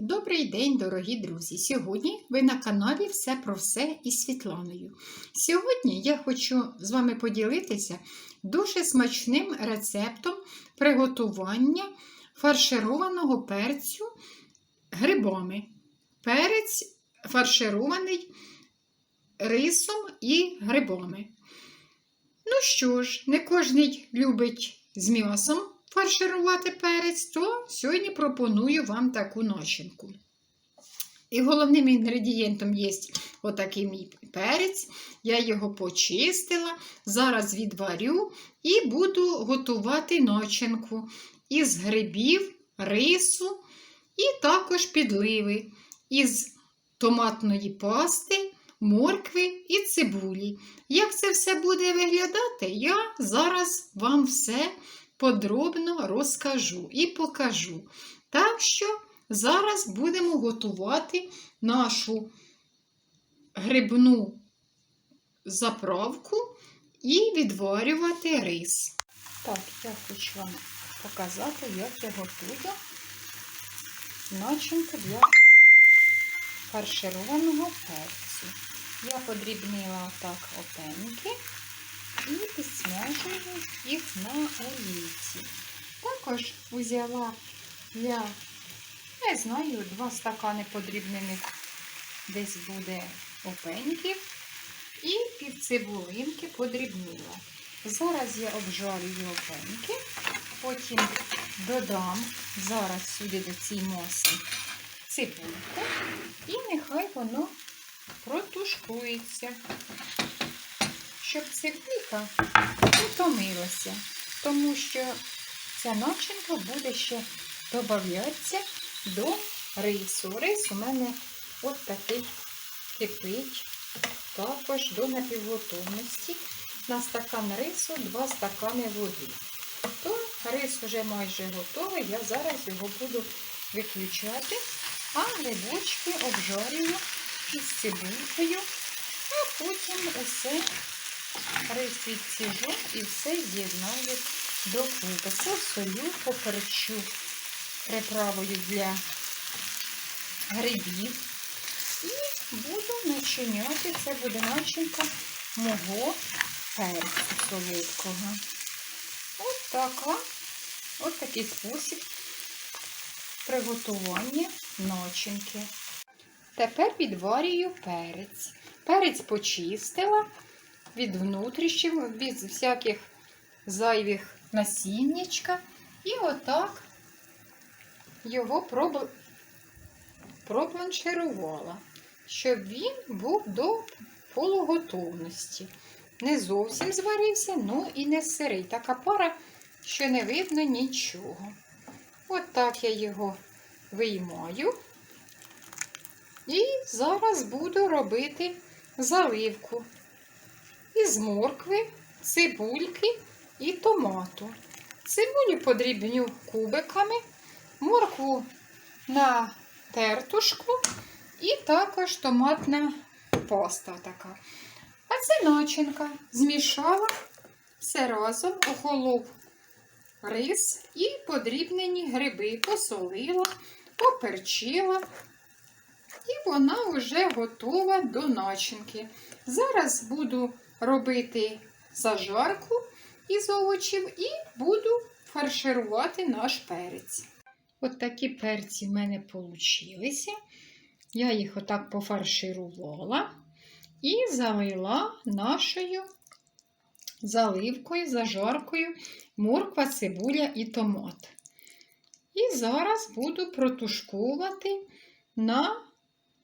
Добрий день, дорогі друзі! Сьогодні ви на каналі Все про все із Світланою. Сьогодні я хочу з вами поділитися дуже смачним рецептом приготування фаршированого перцю грибами. Перець фарширований рисом і грибами. Ну що ж, не кожний любить з м'ясом фарширувати перець, то сьогодні пропоную вам таку начинку. І головним інгредієнтом є отакий мій перець. Я його почистила, зараз відварю і буду готувати начинку із грибів, рису і також підливи із томатної пасти, моркви і цибулі. Як це все буде виглядати, я зараз вам все подробно розкажу і покажу. Так що зараз будемо готувати нашу грибну заправку і відварювати рис. Так, я хочу вам показати, як я готую начинку для фаршированого перцю. Я подрібнила отак опеньки і підсмажую їх на олійці. Також взяла для, не знаю, два стакани подрібнених десь буде опеньків і пів цибулинки подрібнила. Зараз я обжарюю опеньки, потім додам зараз сюди до цієї маси цибульку і нехай воно протушкується щоб цибулька утомилася, тому що ця начинка буде ще додатися до рису. Рис у мене от такий кипить, також до напівготовності. На стакан рису 2 стакани води. То рис вже майже готовий, я зараз його буду виключати, а грибочки обжарюю із цибулькою, а потім усе рис відсіжу і все з'єднаю до купи. Це солю, поперчу приправою для грибів. І буду начиняти, це буде начинка мого перцю солодкого. От така, от такий спосіб приготування начинки. Тепер відварюю перець. Перець почистила від внутрішніх, від всяких зайвих насіннячка. І отак його проб... щоб він був до полуготовності. Не зовсім зварився, ну і не сирий. Така пара, що не видно нічого. От так я його виймаю. І зараз буду робити заливку із моркви, цибульки і томату. Цибулю подрібню кубиками, моркву на тертушку і також томатна паста така. А це начинка. Змішала все разом, охолов рис і подрібнені гриби, посолила, поперчила. І вона вже готова до начинки. Зараз буду робити зажарку із овочів і буду фарширувати наш перець. От такі перці в мене вийшли. Я їх отак пофарширувала і залила нашою заливкою, зажаркою морква, цибуля і томат. І зараз буду протушковувати на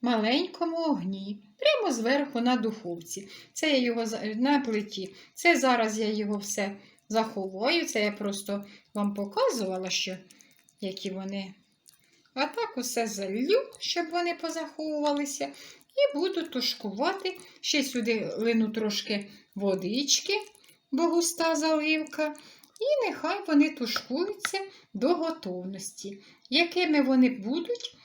маленькому огні, прямо зверху на духовці. Це я його на плиті. Це зараз я його все заховаю. Це я просто вам показувала, що які вони. А так усе залью, щоб вони позаховувалися. І буду тушкувати. Ще сюди лину трошки водички, бо густа заливка. І нехай вони тушкуються до готовності. Якими вони будуть,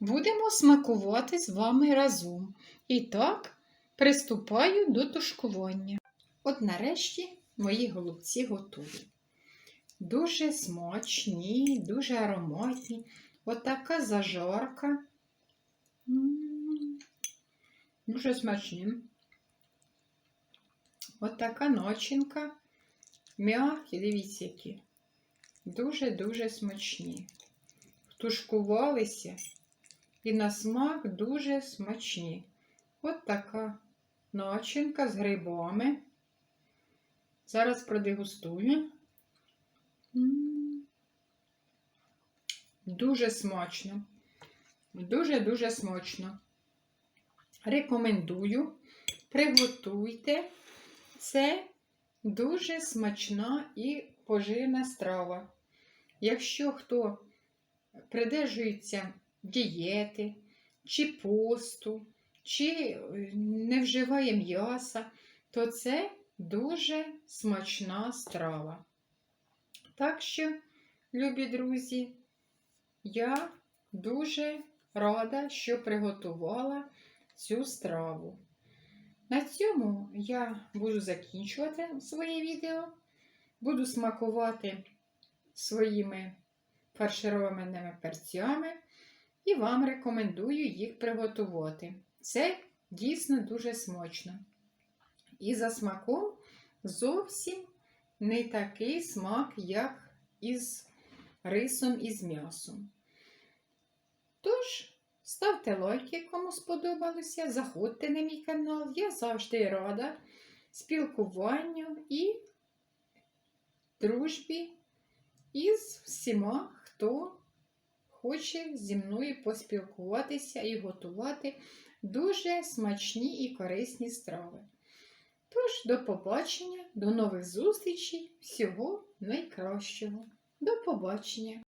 будемо смакувати з вами разом. І так, приступаю до тушкування. От нарешті мої голубці готові. Дуже смачні, дуже ароматні. Отака зажарка. М, Дуже смачні. Отака начинка. М'які, дивіться, які. Дуже-дуже смачні. Тушкувалися і на смак дуже смачні. От така начинка з грибами. Зараз продегустую. Дуже смачно. Дуже-дуже смачно. Рекомендую. Приготуйте. Це дуже смачна і поживна страва. Якщо хто придержується дієти, чи посту, чи е, не вживає м'яса, то це дуже смачна страва. Так що, любі друзі, я дуже рада, що приготувала цю страву. На цьому я буду закінчувати своє відео. Буду смакувати своїми фаршированими перцями і вам рекомендую їх приготувати. Це дійсно дуже смачно. І за смаком зовсім не такий смак, як із рисом і з м'ясом. Тож, ставте лайки, кому сподобалося, заходьте на мій канал. Я завжди рада спілкуванню і дружбі із всіма, хто хоче зі мною поспілкуватися і готувати дуже смачні і корисні страви. Тож, до побачення, до нових зустрічей, всього найкращого. До побачення!